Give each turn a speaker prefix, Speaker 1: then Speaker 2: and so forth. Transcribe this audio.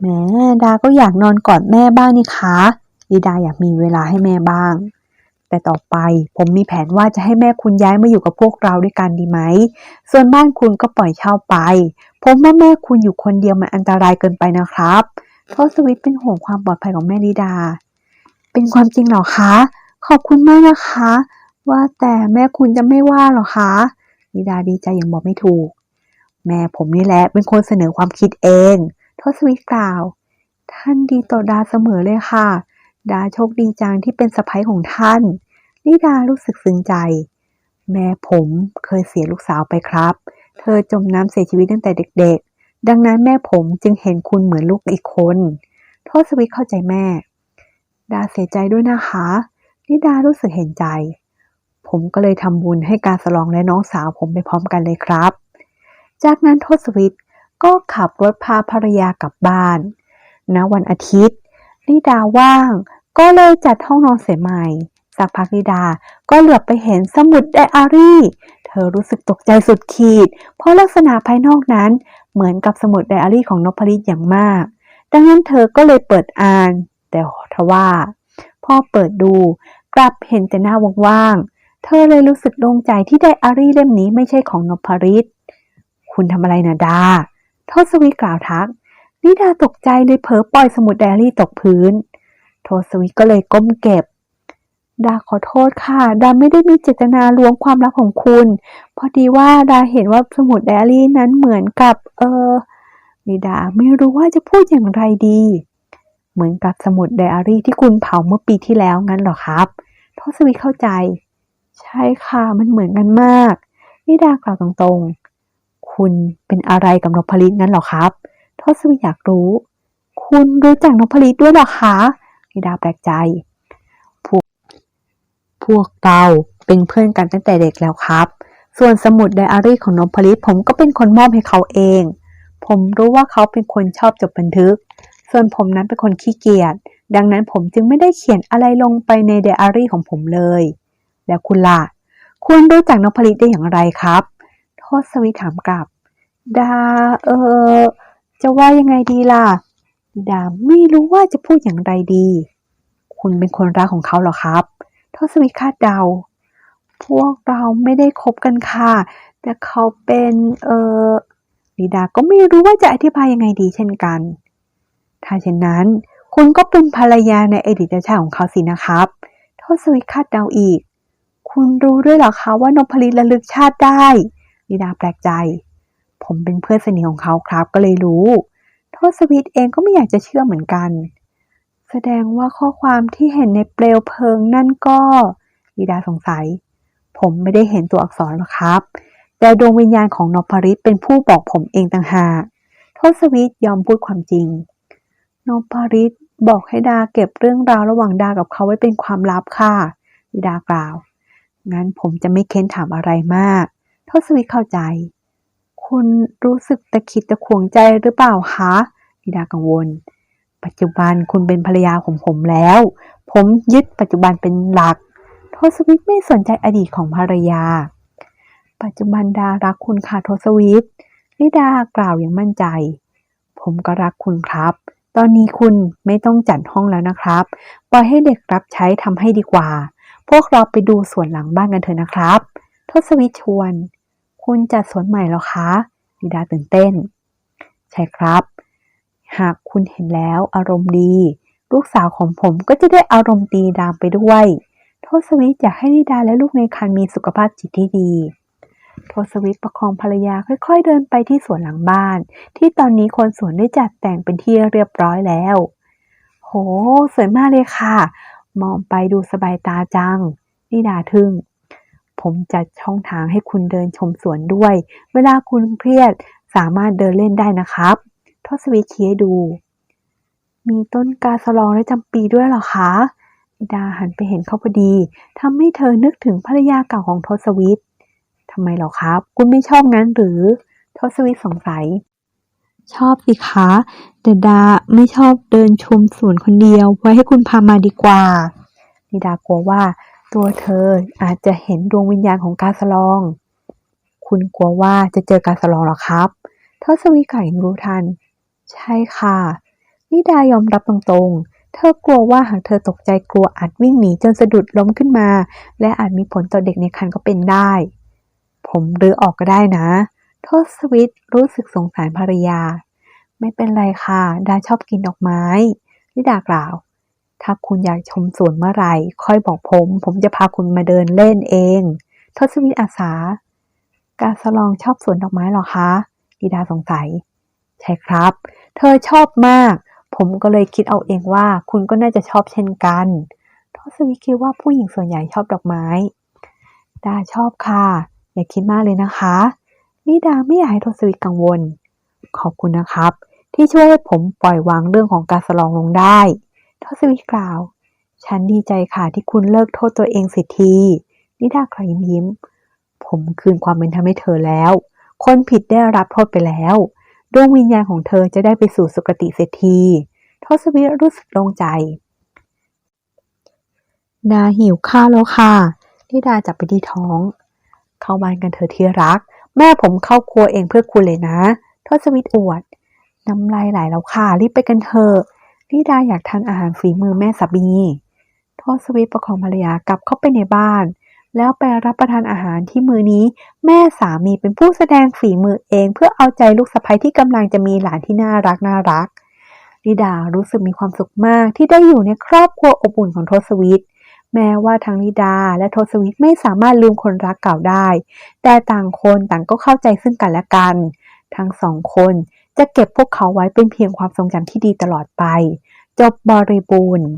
Speaker 1: แหมดาก็อยากนอนกอดแม่บ้างนี่คะลิดาอยากมีเวลาให้แม่บ้าง แต่ต่อไปผมมีแผนว่าจะให้แม่คุณย้ายมาอยู่กับพวกเราด้วยกันดีไหม ส่วนบ้านคุณก็ปล่อยเช่าไป ผมว่าแม่คุณอยู่คนเดียวมันอันตรายเกินไปนะครับทศวิทย์เป็นห่วงความปลอดภัยของแม่ลิดา เป็นความจริงเหรอคะ ขอบคุณมากนะคะ ว่าแต่แม่คุณจะไม่ว่าเหรอคะลิดาดีใจอย่างบอกไม่ถูก แม่ผมนี่แหละเป็นคนเสนอความคิดเอง ทศวิทย์กล่าว ท่านดีต่อดาเสมอเลยค่ะ ดาโชคดีจังที่เป็นสะใภ้ของท่านลิดารู้สึกซึ้งใจ แม่ผมเคยเสียลูกสาวไปครับ เธอจมน้ำเสียชีวิตตั้งแต่เด็กๆ ดังนั้นแม่ผมจึงเห็นคุณเหมือนลูกอีกคนทศวิทเข้าใจแม่ ดาเสียใจด้วยนะคะลิดารู้สึกเห็นใจ ผมก็เลยทำบุญให้การสลองและน้องสาวผมไปพร้อมกันเลยครับ จากนั้นทศวิทย์ ก็ขับรถพาภรรยากลับบ้านณวันอาทิตย์ลิดาว่าง ก็เลยจัดห้องนอนเสียใหม่สักพักลิดาก็เหลือบไปเห็นสมุดไดอารี่ เธอรู้สึกตกใจสุดขีด เพราะลักษณะภายนอกนั้น เหมือนกับสมุดไดอารี่ของนพลิตอย่างมาก ดังนั้นเธอก็เลยเปิดอ่าน แต่ทว่าพ่อเปิดดูกลับเห็นแต่หน้าว่างๆ เธอเลยรู้สึกโล่งใจที่ไดอารี่เล่มนี้ไม่ใช่ของนพริต คุณทำอะไรนะดา ทศวิทย์กล่าวทัก นิดาตกใจเลยเผลอปล่อยสมุดไดอารี่ตกพื้น โทศวิทย์ก็เลยก้มเก็บ ดาขอโทษค่ะ ดาไม่ได้มีเจตนาลวงความลับของคุณ พอดีว่าดาเห็นว่าสมุดไดอารี่นั้นเหมือนกับ เออนิดาไม่รู้ว่าจะพูดอย่างไรดี เหมือนกับสมุดไดอารี่ที่คุณเผาเมื่อปีที่แล้วงั้นหรอครับทศวิทย์เข้าใจ ใช่ค่ะ มันเหมือนกันมากนิดากล่าวตรงๆ คุณเป็นอะไรกับนพลิตงั้นหรอครับทศวิทย์อยากรู้ คุณรู้จักนพลิตด้วยหรอคะนิดาแปลกใจ พวกพวกเราเป็นเพื่อนกันตั้งแต่เด็กแล้วครับ ส่วนสมุดไดอารี่ของนพลิตผมก็เป็นคนมอบให้เขาเอง ผมรู้ว่าเขาเป็นคนชอบจดบันทึก ส่วนผมนั้นเป็นคนขี้เกียจ ดังนั้นผมจึงไม่ได้เขียนอะไรลงไปในไดอารี่ของผมเลย แล้วคุณล่ะ คุณรู้จักนพลิตได้อย่างไรครับ ทศวิทย์ถามกลับ ดา เออ จะว่ายังไงดีล่ะ ดาไม่รู้ว่าจะพูดอย่างไรดี คุณเป็นคนรักของเขาเหรอครับทศวิทคาดเดา พวกเราไม่ได้คบกันค่ะ แต่เขาเป็น เออลิดาก็ไม่รู้ว่าจะอธิบายยังไงดีเช่นกัน ถ้าเช่นนั้น คุณก็เป็นภรรยาในอดีตชาติของเขาสินะครับทศวิทคาดเดาอีก คุณรู้ด้วยเหรอคะว่านพลิตระลึกชาติได้ ลิดาแปลกใจ ผมเป็นเพื่อนสนิทของเขาครับก็เลยรู้ทศวิทย์เองก็ไม่อยากจะเชื่อเหมือนกัน แสดงว่าข้อความที่เห็นในเปลวเพลิงนั่นก็ลิดาสงสัย ผมไม่ได้เห็นตัวอักษรหรอกครับ แต่ดวงวิญญาณของนพริตเป็นผู้บอกผมเองต่างหากทศวิทย์ยอมพูดความจริงนพริตบอกให้ดาเก็บเรื่องราวระหว่างดากับเขาไว้เป็นความลับค่ะลิดากล่าว งั้นผมจะไม่เค้นถามอะไรมาก ทศวิทเข้าใจ คุณรู้สึกตะขิดตะขวงใจหรือเปล่าคะลิดากังวล ปัจจุบันคุณเป็นภรรยาของผมแล้ว ผมยึดปัจจุบันเป็นหลัก ทศวิทไม่สนใจอดีตของภรรยา ปัจจุบันดารักคุณค่ะทศวิทย์ลิดากล่าวอย่างมั่นใจ ผมก็รักคุณครับ ตอนนี้คุณไม่ต้องจัดห้องแล้วนะครับ ปล่อยให้เด็กรับใช้ทำให้ดีกว่า พวกเราไปดูสวนหลังบ้านกันเถอะนะครับ ทศวิทชวน คุณจัดสวนใหม่แล้วคะลิดาตื่นเต้น ใช่ครับ หากคุณเห็นแล้วอารมณ์ดี ลูกสาวของผมก็จะได้อารมณ์ดีดามไปด้วยทศวิทย์อยากให้ลิดาและลูกในครรภ์มีสุขภาพจิตที่ดีทศวิทย์ประคองภรรยาค่อยๆเดินไปที่สวนหลังบ้าน ที่ตอนนี้คนสวนได้จัดแต่งเป็นที่เรียบร้อยแล้ว โห สวยมากเลยค่ะ มองไปดูสบายตาจังนิดาทึ่ง ผมจัดช่องทางให้คุณเดินชมสวนด้วย เวลาคุณเครียดสามารถเดินเล่นได้นะครับ ทศวิทย์ชี้ให้ดู มีต้นกาสะลองและจำปีด้วยเหรอคะนิดาหันไปเห็นเขาพอดีทำให้เธอนึกถึงภรรยาเก่าของทศวิทย์ทำไมเหรอครับ คุณไม่ชอบงั้นหรือ ทศวิทย์สงสัย ชอบสิคะแต่ดาไม่ชอบเดินชมสวนคนเดียว ไว้ให้คุณพามาดีกว่านิดากลัวว่า ตัวเธออาจจะเห็นดวงวิญญาณของกาสลอง คุณกลัวว่าจะเจอกาสลองหรอครับทศวิทย์กล่าวอย่างรู้ทัน ใช่ค่ะ นิดายอมรับตรงๆ เธอกลัวว่าหากเธอตกใจกลัวอาจวิ่งหนีจนสะดุดล้มขึ้นมา และอาจมีผลต่อเด็กในครรภ์ก็เป็นได้ ผมรื้อออกก็ได้นะ โทษวิทรู้สึกสงสารภรรยา ไม่เป็นไรค่ะ ดาชอบกินดอกไม้ นิดากล่าว ถ้าคุณอยากชมสวนเมื่อไหร่ ค่อยบอกผม ผมจะพาคุณมาเดินเล่นเอง ทศวิทอาสา กาสลองชอบสวนดอกไม้หรอคะดิดาสงสัย ใช่ครับ เธอชอบมาก ผมก็เลยคิดเอาเองว่า คุณก็น่าจะชอบเช่นกัน ทศวิทคิดว่าผู้หญิงส่วนใหญ่ชอบดอกไม้ ดาชอบค่ะ อย่าคิดมากเลยนะคะนิดาไม่อยากให้ทศวิทกังวล ขอบคุณนะครับ ที่ช่วยให้ผมปล่อยวางเรื่องของการสลองลงได้ ทศวิทกล่าว ฉันดีใจค่ะที่คุณเลิกโทษตัวเองเสียที นิดากล่ายิ้มยิ้ม ผมคืนความเป็นธรรมให้เธอแล้ว คนผิดได้รับโทษไปแล้วดวงวิญญาณของเธอจะได้ไปสู่สุคติเสียทีทศวิทรู้สึกโล่งใจดาหิวข้าวแล้วค่ะ นิดาจับไปที่ท้อง เข้าบ้านกันเถอะที่รัก แม่ผมเข้าครัวเองเพื่อคุณเลยนะ ทศวิทอวด น้ำลายไหลแล้วค่ะ รีบไปกันเถอะ นิดาอยากทานอาหารฝีมือแม่สามีทศวิทประคองภรรยากลับเข้าไปในบ้าน แล้วไปรับประทานอาหารที่มือนี้ แม่สามีเป็นผู้แสดงฝีมือเอง เพื่อเอาใจลูกสะใภ้ที่กำลังจะมีหลานที่น่ารักน่ารักนิดารู้สึกมีความสุขมากที่ได้อยู่ในครอบครัวอบอุ่นของทศวิทแม้ว่าทั้งนิดาและทศวิทไม่สามารถลืมคนรักเก่าได้ แต่ต่างคนต่างก็เข้าใจซึ่งกันและกัน ทั้งสองคน จะเก็บพวกเขาไว้เป็นเพียงความทรงจำที่ดีตลอดไป จบบริบูรณ์